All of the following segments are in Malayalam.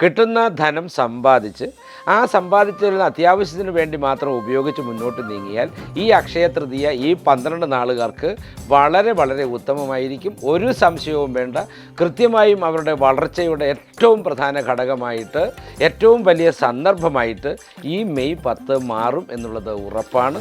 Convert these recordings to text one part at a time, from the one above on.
കിട്ടുന്ന ധനം സമ്പാദിച്ച് ആ സമ്പാദിച്ചതിൽ അത്യാവശ്യത്തിന് വേണ്ടി മാത്രം ഉപയോഗിച്ച് മുന്നോട്ട് നീങ്ങിയാൽ ഈ അക്ഷയ തൃതീയ ഈ പന്ത്രണ്ട് നാളുകാർക്ക് വളരെ വളരെ ഉത്തമമായിരിക്കും. ഒരു സംശയവും വേണ്ട. കൃത്യമായും അവരുടെ വളർച്ചയുടെ ഏറ്റവും പ്രധാന ഘടകമായിട്ട് ഏറ്റവും വലിയ സന്ദർഭമായിട്ട് ഈ മെയ് പത്ത് മാറും എന്നുള്ളത് ഉറപ്പാണ്.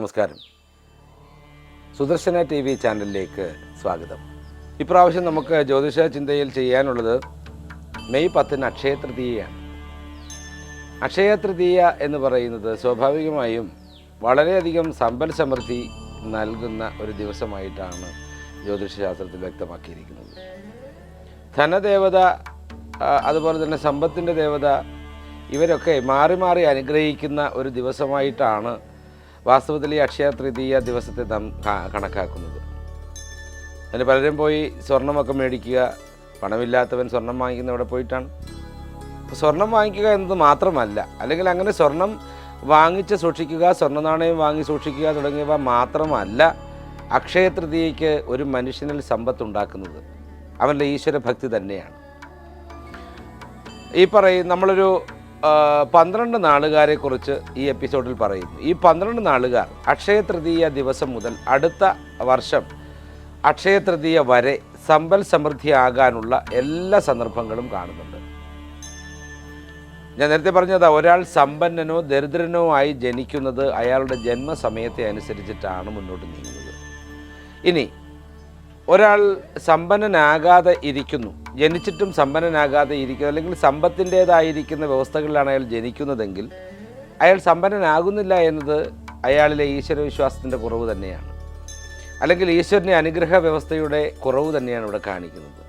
നമസ്കാരം. സുദർശന ടി വി ചാനലിലേക്ക് സ്വാഗതം. ഇപ്രാവശ്യം നമുക്ക് ജ്യോതിഷ ചിന്തയിൽ ചെയ്യാനുള്ളത് മെയ് പത്തിന് അക്ഷയ തൃതീയയാണ്. അക്ഷയ തൃതീയ എന്ന് പറയുന്നത് സ്വാഭാവികമായും വളരെയധികം സമ്പൽ സമൃദ്ധി നൽകുന്ന ഒരു ദിവസമായിട്ടാണ് ജ്യോതിഷശാസ്ത്രത്തിൽ വ്യക്തമാക്കിയിരിക്കുന്നത്. ധനദേവത അതുപോലെ തന്നെ സമ്പത്തിന്റെ ദേവത ഇവരൊക്കെ മാറി മാറി അനുഗ്രഹിക്കുന്ന ഒരു ദിവസമായിട്ടാണ് വാസ്തവത്തിൽ ഈ അക്ഷയ തൃതീയ ദിവസത്തെ നാം കണക്കാക്കുന്നത്. അതിന് പലരും പോയി സ്വർണമൊക്കെ മേടിക്കുക പണമില്ലാത്തവൻ സ്വർണം വാങ്ങിക്കുന്ന അവിടെ പോയിട്ടാണ് സ്വർണം വാങ്ങിക്കുക എന്നത് മാത്രമല്ല അല്ലെങ്കിൽ അങ്ങനെ സ്വർണം വാങ്ങിച്ച് സൂക്ഷിക്കുക സ്വർണ നാണയം വാങ്ങി സൂക്ഷിക്കുക തുടങ്ങിയവ മാത്രമല്ല അക്ഷയ തൃതീയയ്ക്ക് ഒരു മനുഷ്യനിൽ സമ്പത്തുണ്ടാക്കുന്നത് അവന്റെ ഈശ്വര ഭക്തി തന്നെയാണ്. ഈ പറയും നമ്മളൊരു പന്ത്രണ്ട് നാളുകാരെ കുറിച്ച് ഈ എപ്പിസോഡിൽ പറയുന്നു ഈ പന്ത്രണ്ട് നാളുകാർ അക്ഷയ തൃതീയ ദിവസം മുതൽ അടുത്ത വർഷം അക്ഷയ തൃതീയ വരെ സമ്പൽ സമൃദ്ധി ആകാനുള്ള എല്ലാ സന്ദർഭങ്ങളും കാണുന്നുണ്ട്. ഞാൻ നേരത്തെ പറഞ്ഞത് ഒരാൾ സമ്പന്നനോ ദരിദ്രനോ ആയി ജനിക്കുന്നത് അയാളുടെ ജന്മസമയത്തെ അനുസരിച്ചിട്ടാണ് മുന്നോട്ട് നീങ്ങുന്നത്. ഇനി ഒരാൾ സമ്പന്നനാകാതെ ഇരിക്കുന്നു. ജനിച്ചിട്ടും സമ്പന്നനാകാതെ ഇരിക്കുന്നത് അല്ലെങ്കിൽ സമ്പത്തിന്റേതായിരിക്കുന്ന വ്യവസ്ഥകളിലാണ് അയാൾ ജനിക്കുന്നതെങ്കിൽ അയാൾ സമ്പന്നനാകുന്നില്ല എന്നത് അയാളിലെ ഈശ്വരവിശ്വാസത്തിന്റെ കുറവ് തന്നെയാണ്. അല്ലെങ്കിൽ ഈശ്വരന്റെ അനുഗ്രഹ വ്യവസ്ഥയുടെ കുറവ് തന്നെയാണ് ഇവിടെ കാണിക്കുന്നത്.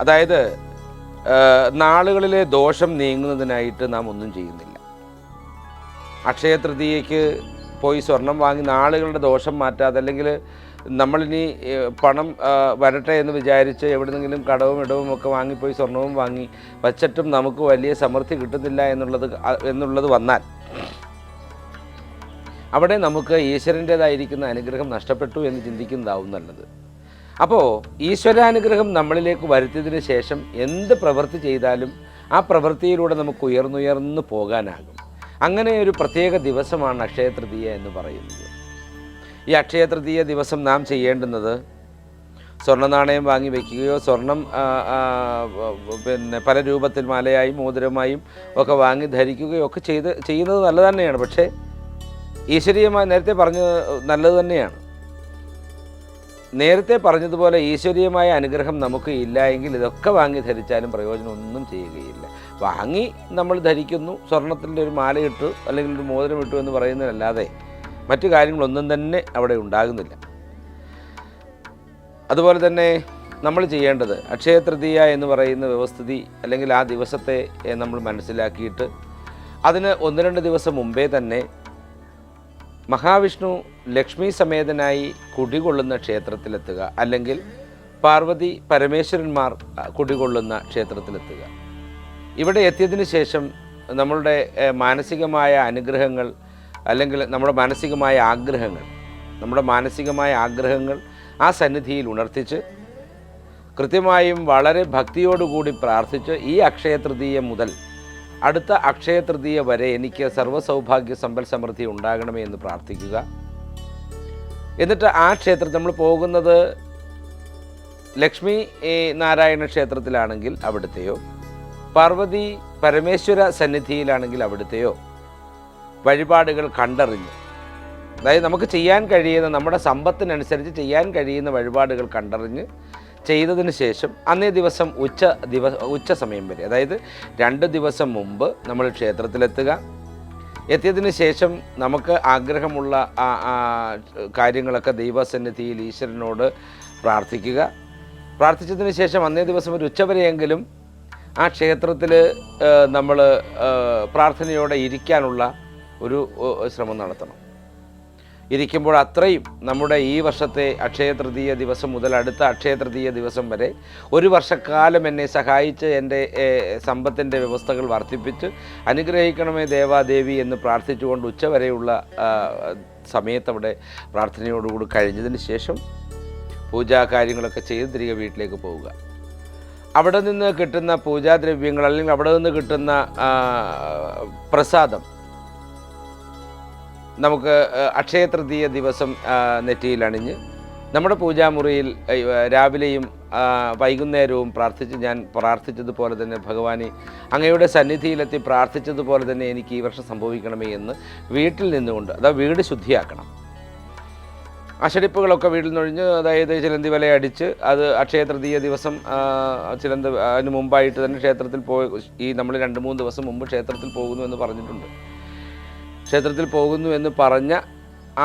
അതായത് നാളുകളിലെ ദോഷം നീങ്ങുന്നതിനായിട്ട് നാം ഒന്നും ചെയ്യുന്നില്ല. അക്ഷയ തൃതീയയ്ക്ക് പോയി സ്വർണം വാങ്ങി നാളുകളുടെ ദോഷം മാറ്റാതെ അല്ലെങ്കിൽ നമ്മളിനി പണം വരട്ടെ എന്ന് വിചാരിച്ച് എവിടെന്നെങ്കിലും കടവും ഇടവും ഒക്കെ വാങ്ങിപ്പോയി സ്വർണവും വാങ്ങി വച്ചിട്ടും നമുക്ക് വലിയ സമൃദ്ധി കിട്ടുന്നില്ല എന്നുള്ളത് എന്നുള്ളത് വന്നാൽ അവിടെ നമുക്ക് ഈശ്വരന്റേതായിരിക്കുന്ന അനുഗ്രഹം നഷ്ടപ്പെട്ടു എന്ന് ചിന്തിക്കുന്നതാവും നല്ലത്. അപ്പോൾ ഈശ്വരാനുഗ്രഹം നമ്മളിലേക്ക് വരുത്തിയതിന് ശേഷം എന്ത് പ്രവൃത്തി ചെയ്താലും ആ പ്രവൃത്തിയിലൂടെ നമുക്ക് ഉയർന്നുയർന്നു പോകാനാകും. അങ്ങനെ ഒരു പ്രത്യേക ദിവസമാണ് അക്ഷയ തൃതീയ എന്ന് പറയുന്നത്. ഈ അക്ഷയ തൃതീയ ദിവസം നാം ചെയ്യേണ്ടുന്നത് സ്വർണ നാണയം വാങ്ങി വയ്ക്കുകയോ സ്വർണം പിന്നെ പല രൂപത്തിൽ മാലയായും മോതിരമായും ഒക്കെ വാങ്ങി ധരിക്കുകയോ ഒക്കെ ചെയ്ത് ചെയ്യുന്നത് നല്ലത് തന്നെയാണ്. പക്ഷേ ഈശ്വരീയമായി നേരത്തെ പറഞ്ഞത് നല്ലത് തന്നെയാണ്. നേരത്തെ പറഞ്ഞതുപോലെ ഈശ്വരീയമായ അനുഗ്രഹം നമുക്ക് ഇല്ല എങ്കിൽ ഇതൊക്കെ വാങ്ങി ധരിച്ചാലും പ്രയോജനമൊന്നും ചെയ്യുകയില്ല. വാങ്ങി നമ്മൾ ധരിക്കുന്നു സ്വർണത്തിന്റെ ഒരു മാല ഇട്ടു അല്ലെങ്കിൽ ഒരു മോതിരം ഇട്ടു എന്ന് പറയുന്നതല്ലാതെ മറ്റു കാര്യങ്ങളൊന്നും തന്നെ അവിടെ ഉണ്ടാകുന്നില്ല. അതുപോലെ തന്നെ നമ്മൾ ചെയ്യേണ്ടത് അക്ഷയ തൃതീയ എന്ന് പറയുന്ന വ്യവസ്ഥിതി അല്ലെങ്കിൽ ആ ദിവസത്തെ നമ്മൾ മനസ്സിലാക്കിയിട്ട് അതിന് ഒന്ന് രണ്ട് ദിവസം മുമ്പേ തന്നെ മഹാവിഷ്ണു ലക്ഷ്മി സമേതനായി കുടികൊള്ളുന്ന ക്ഷേത്രത്തിലെത്തുക അല്ലെങ്കിൽ പാർവതി പരമേശ്വരന്മാർ കുടികൊള്ളുന്ന ക്ഷേത്രത്തിലെത്തുക. ഇവിടെ എത്തിയതിന് ശേഷം നമ്മളുടെ മാനസികമായ അനുഗ്രഹങ്ങൾ അല്ലെങ്കിൽ നമ്മുടെ മാനസികമായ ആഗ്രഹങ്ങൾ നമ്മുടെ മാനസികമായ ആഗ്രഹങ്ങൾ ആ സന്നിധിയിൽ ഉണർത്തിച്ച് കൃത്യമായും വളരെ ഭക്തിയോടുകൂടി പ്രാർത്ഥിച്ച് ഈ അക്ഷയ തൃതീയ മുതൽ അടുത്ത അക്ഷയ തൃതീയ വരെ എനിക്ക് സർവസൗഭാഗ്യ സമ്പൽ സമൃദ്ധി ഉണ്ടാകണമേ എന്ന് പ്രാർത്ഥിക്കുക. എന്നിട്ട് ആ ക്ഷേത്രത്തിൽ നമ്മൾ പോകുന്നത് ലക്ഷ്മി നാരായണ ക്ഷേത്രത്തിലാണെങ്കിൽ അവിടുത്തെയോ പാർവതി പരമേശ്വര സന്നിധിയിലാണെങ്കിൽ അവിടുത്തെയോ വഴിപാടുകൾ കണ്ടറിഞ്ഞ്. അതായത് നമുക്ക് ചെയ്യാൻ കഴിയുന്ന നമ്മുടെ സമ്പത്തിനനുസരിച്ച് ചെയ്യാൻ കഴിയുന്ന വഴിപാടുകൾ കണ്ടറിഞ്ഞ് ചെയ്തതിന് ശേഷം അന്നേ ദിവസം ഉച്ച ദിവ ഉച്ച സമയം വരെ. അതായത് രണ്ട് ദിവസം മുമ്പ് നമ്മൾ ക്ഷേത്രത്തിലെത്തുക. എത്തിയതിന് ശേഷം നമുക്ക് ആഗ്രഹമുള്ള ആ കാര്യങ്ങളൊക്കെ ദൈവസന്നിധിയിൽ ഈശ്വരനോട് പ്രാർത്ഥിക്കുക. പ്രാർത്ഥിച്ചതിന് ശേഷം അന്നേ ദിവസം ഒരു ഉച്ചവരെയെങ്കിലും ആ ക്ഷേത്രത്തിൽ നമ്മൾ പ്രാർത്ഥനയോടെ ഇരിക്കാനുള്ള ഒരു ശ്രമം നടത്തണം. ഇരിക്കുമ്പോൾ അത്രയും നമ്മുടെ ഈ വർഷത്തെ അക്ഷയ തൃതീയ ദിവസം മുതൽ അടുത്ത അക്ഷയ തൃതീയ ദിവസം വരെ ഒരു വർഷക്കാലം എന്നെ സഹായിച്ച് എന്റെ സമ്പത്തിന്റെ വ്യവസ്ഥകൾ വർദ്ധിപ്പിച്ച് അനുഗ്രഹിക്കണമേ ദേവാദേവി എന്ന് പ്രാർത്ഥിച്ചുകൊണ്ട് ഉച്ചവരെയുള്ള വരെയുള്ള സമയത്ത് അവിടെ പ്രാർത്ഥനയോടുകൂടി കഴിഞ്ഞതിന് ശേഷം പൂജാ കാര്യങ്ങളൊക്കെ ചെയ്ത് തിരികെ വീട്ടിലേക്ക് പോവുക. അവിടെ നിന്ന് കിട്ടുന്ന പൂജാദ്രവ്യങ്ങൾ അല്ലെങ്കിൽ അവിടെ നിന്ന് കിട്ടുന്ന പ്രസാദം നമുക്ക് അക്ഷയ തൃതീയ ദിവസം നെറ്റിയിൽ അണിഞ്ഞ് നമ്മുടെ പൂജാമുറിയിൽ രാവിലെയും വൈകുന്നേരവും പ്രാർത്ഥിച്ച് ഞാൻ പ്രാർത്ഥിച്ചതുപോലെ തന്നെ ഭഗവാനെ അങ്ങയുടെ സന്നിധിയിലെത്തി പ്രാർത്ഥിച്ചതുപോലെ തന്നെ എനിക്ക് ഈ വർഷം സംഭവിക്കണമേ എന്ന് വീട്ടിൽ നിന്നുകൊണ്ട് അതാ വീട് ശുദ്ധിയാക്കണം. അശടിപ്പുകളൊക്കെ വീട്ടിൽ നിന്നൊഴിഞ്ഞ് അതായത് ചിലന്തി വല അടിച്ച് അത് അക്ഷയ തൃതീയ ദിവസം ചിലന്തി അതിന് മുമ്പായിട്ട് തന്നെ ക്ഷേത്രത്തിൽ പോയി ഈ നമ്മൾ രണ്ട് മൂന്ന് ദിവസം മുമ്പ് ക്ഷേത്രത്തിൽ പോകുന്നു എന്ന് പറഞ്ഞിട്ടുണ്ട്. ക്ഷേത്രത്തിൽ പോകുന്നു എന്ന് പറഞ്ഞ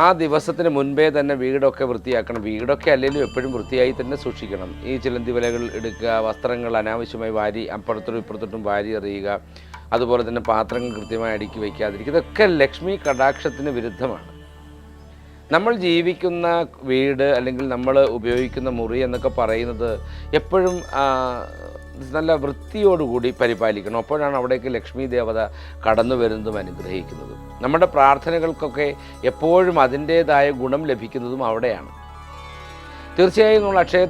ആ ദിവസത്തിന് മുൻപേ തന്നെ വീടൊക്കെ വൃത്തിയാക്കണം. വീടൊക്കെ അല്ലെങ്കിലും എപ്പോഴും വൃത്തിയായി തന്നെ സൂക്ഷിക്കണം. ഈ ചിലന്തി വലകൾ എടുക്കുക വസ്ത്രങ്ങൾ അനാവശ്യമായി വാരി അപ്പുറത്തോട്ടും ഇപ്പുറത്തോട്ടും വാരി എറിയുക അതുപോലെ തന്നെ പാത്രങ്ങൾ കൃത്യമായി അടുക്കി വയ്ക്കാതിരിക്കുക ഇതൊക്കെ ലക്ഷ്മി കടാക്ഷത്തിന് വിരുദ്ധമാണ്. നമ്മൾ ജീവിക്കുന്ന വീട് അല്ലെങ്കിൽ നമ്മൾ ഉപയോഗിക്കുന്ന മുറി എന്നൊക്കെ പറയുന്നത് എപ്പോഴും നല്ല വൃത്തിയോടുകൂടി പരിപാലിക്കണം. അപ്പോഴാണ് അവിടേക്ക് ലക്ഷ്മി ദേവത കടന്നു വരുന്നതും അനുഗ്രഹിക്കുന്നതും. നമ്മുടെ പ്രാർത്ഥനകൾക്കൊക്കെ എപ്പോഴും അതിന്റേതായ ഗുണം ലഭിക്കുന്നതും അവിടെയാണ്. തീർച്ചയായും നമ്മൾ അക്ഷയ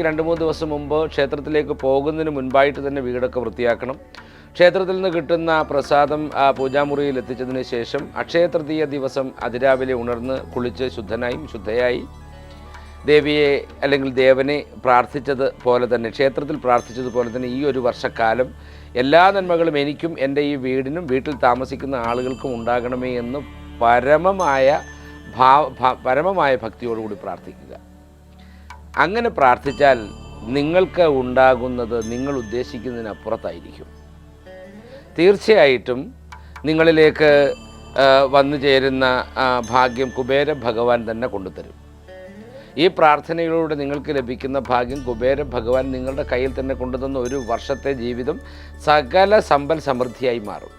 രണ്ട് മൂന്ന് ദിവസം മുമ്പ് ക്ഷേത്രത്തിലേക്ക് പോകുന്നതിന് മുൻപായിട്ട് തന്നെ വീടൊക്കെ വൃത്തിയാക്കണം. ക്ഷേത്രത്തിൽ നിന്ന് കിട്ടുന്ന പ്രസാദം ആ, പൂജാമുറിയിൽ എത്തിച്ചതിന് ശേഷം അക്ഷയ തൃതീയ ദിവസം അതിരാവിലെ ഉണർന്ന് കുളിച്ച് ശുദ്ധനായും ശുദ്ധയായി ദേവിയെ അല്ലെങ്കിൽ ദേവനെ പ്രാർത്ഥിച്ചത് പോലെ തന്നെ ക്ഷേത്രത്തിൽ പ്രാർത്ഥിച്ചതുപോലെ തന്നെ ഈ ഒരു വർഷക്കാലം എല്ലാ നന്മകളും എനിക്കും എന്റെ ഈ വീടിനും വീട്ടിൽ താമസിക്കുന്ന ആളുകൾക്കും ഉണ്ടാകണമേ എന്ന് പരമമായ ഭാവ പരമമായ ഭക്തിയോടുകൂടി പ്രാർത്ഥിക്കുക. അങ്ങനെ പ്രാർത്ഥിച്ചാൽ നിങ്ങൾക്ക് ഉണ്ടാകുന്നത് നിങ്ങൾ ഉദ്ദേശിക്കുന്നതിനപ്പുറത്തായിരിക്കും. തീർച്ചയായിട്ടും നിങ്ങളിലേക്ക് വന്നു ചേരുന്ന ഭാഗ്യം കുബേര ഭഗവാൻ തന്നെ കൊണ്ടുതരും. ഈ പ്രാർത്ഥനയിലൂടെ നിങ്ങൾക്ക് ലഭിക്കുന്ന ഭാഗ്യം കുബേര ഭഗവാൻ നിങ്ങളുടെ കയ്യിൽ തന്നെ കൊണ്ടുതന്ന ഒരു വർഷത്തെ ജീവിതം സകല സമ്പൽ സമൃദ്ധിയായി മാറും.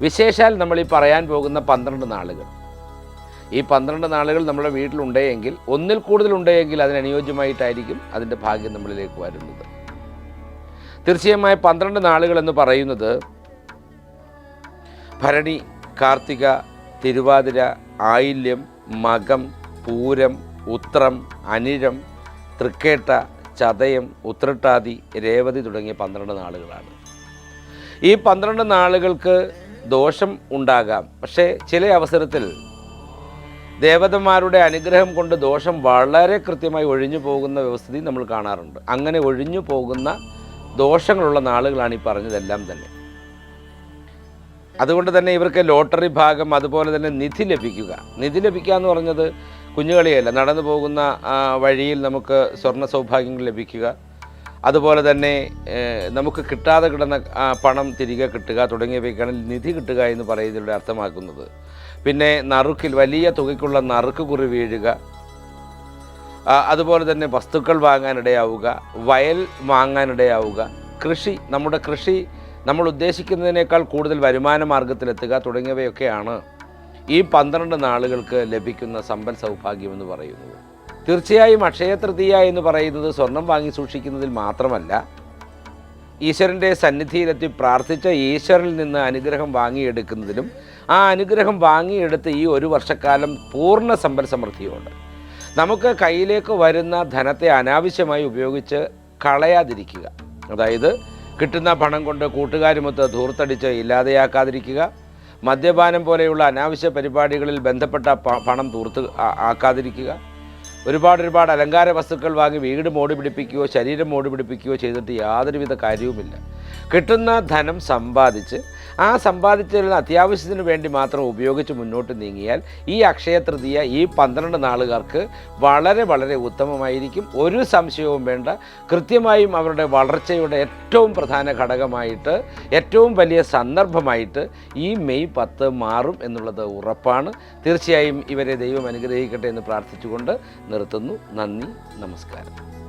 വിശേഷാൽ നമ്മൾ ഈ പറയാൻ പോകുന്ന പന്ത്രണ്ട് നാളുകൾ. ഈ പന്ത്രണ്ട് നാളുകൾ നമ്മുടെ വീട്ടിലുണ്ടെങ്കിൽ ഒന്നിൽ കൂടുതൽ ഉണ്ടെങ്കിൽ അതിനനുയോജ്യമായിട്ടായിരിക്കും അതിന്റെ ഭാഗ്യം നമ്മളിലേക്ക് വരുന്നത്. തീർച്ചയായും പന്ത്രണ്ട് നാളുകൾ എന്ന് പറയുന്നത് ഭരണി കാർത്തിക തിരുവാതിര ആയില്യം മകം പൂരം ഉത്രം അനിഴം തൃക്കേട്ട ചതയം ഉത്രട്ടാതി രേവതി തുടങ്ങിയ പന്ത്രണ്ട് നാളുകളാണ്. ഈ പന്ത്രണ്ട് നാളുകൾക്ക് ദോഷം ഉണ്ടാകാം. പക്ഷേ ചില അവസരത്തിൽ ദേവതന്മാരുടെ അനുഗ്രഹം കൊണ്ട് ദോഷം വളരെ കൃത്യമായി ഒഴിഞ്ഞു പോകുന്ന വ്യവസ്ഥിതി നമ്മൾ കാണാറുണ്ട്. അങ്ങനെ ഒഴിഞ്ഞു പോകുന്ന ദോഷങ്ങളുള്ള നാളുകളാണ് ഈ പറഞ്ഞതെല്ലാം തന്നെ. അതുകൊണ്ട് തന്നെ ഇവർക്ക് ലോട്ടറി ഭാഗം അതുപോലെ തന്നെ നിധി ലഭിക്കുക. നിധി ലഭിക്കുക എന്ന് പറഞ്ഞത് കുഞ്ഞുകളിയല്ല നടന്നു പോകുന്ന വഴിയിൽ നമുക്ക് സ്വർണ സൗഭാഗ്യങ്ങൾ ലഭിക്കുക. അതുപോലെ തന്നെ നമുക്ക് കിട്ടാതെ കിടന്ന പണം തിരികെ കിട്ടുക തുടങ്ങിയവയ്ക്കാണ് നിധി കിട്ടുക എന്ന് പറയുന്നതിലൂടെ അർത്ഥമാക്കുന്നത്. പിന്നെ നറുക്കിൽ വലിയ തുകയ്ക്കുള്ള നറുക്ക് കുറി വീഴുക. അതുപോലെ തന്നെ വസ്തുക്കൾ വാങ്ങാനിടയാവുക വയൽ വാങ്ങാനിടയാവുക കൃഷി നമ്മുടെ കൃഷി നമ്മൾ ഉദ്ദേശിക്കുന്നതിനേക്കാൾ കൂടുതൽ വരുമാന മാർഗത്തിലെത്തുക തുടങ്ങിയവയൊക്കെയാണ്. ഈ പന്ത്രണ്ട് നാളുകൾക്ക് ലഭിക്കുന്ന സമ്പൽ സൗഭാഗ്യം എന്ന് പറയുന്നത്. തീർച്ചയായും അക്ഷയ തൃതീയ എന്ന് പറയുന്നത് സ്വർണം വാങ്ങി സൂക്ഷിക്കുന്നതിൽ മാത്രമല്ല ഈശ്വരന്റെ സന്നിധിയിലെത്തി പ്രാർത്ഥിച്ച ഈശ്വരനിൽ നിന്ന് അനുഗ്രഹം വാങ്ങിയെടുക്കുന്നതിലും ആ അനുഗ്രഹം വാങ്ങിയെടുത്ത് ഈ ഒരു വർഷക്കാലം പൂർണ സമ്പൽ സമൃദ്ധിയുണ്ട്. നമുക്ക് കയ്യിലേക്ക് വരുന്ന ധനത്തെ അനാവശ്യമായി ഉപയോഗിച്ച് കളയാതിരിക്കുക. അതായത് കിട്ടുന്ന പണം കൊണ്ട് കൂട്ടുകാരുമൊത്ത് ധൂർത്തടിച്ച് ഇല്ലാതെയാക്കാതിരിക്കുക. മദ്യപാനം പോലെയുള്ള അനാവശ്യ പരിപാടികളിൽ ബന്ധപ്പെട്ട പണം തൂർത്ത് ആക്കാതിരിക്കുക. ഒരുപാട് ഒരുപാട് അലങ്കാര വസ്തുക്കൾ വാങ്ങി വീട് മോടി പിടിപ്പിക്കുകയോ ശരീരം മോടി പിടിപ്പിക്കുകയോ ചെയ്തിട്ട് യാതൊരുവിധ കാര്യവുമില്ല. കിട്ടുന്ന ധനം സമ്പാദിച്ച് ആ സമ്പാദിച്ചതിൽ അത്യാവശ്യത്തിന് വേണ്ടി മാത്രം ഉപയോഗിച്ച് മുന്നോട്ട് നീങ്ങിയാൽ ഈ അക്ഷയ തൃതീയ ഈ പന്ത്രണ്ട് നാളുകാർക്ക് വളരെ വളരെ ഉത്തമമായിരിക്കും. ഒരു സംശയവും വേണ്ട. കൃത്യമായും അവരുടെ വളർച്ചയുടെ ഏറ്റവും പ്രധാന ഘടകമായിട്ട് ഏറ്റവും വലിയ സന്ദർഭമായിട്ട് ഈ മെയ് പത്ത് മാറും എന്നുള്ളത് ഉറപ്പാണ്. തീർച്ചയായും ഇവരെ ദൈവം അനുഗ്രഹിക്കട്ടെ എന്ന് പ്രാർത്ഥിച്ചുകൊണ്ട് നിർത്തുന്നു. നന്ദി. നമസ്കാരം.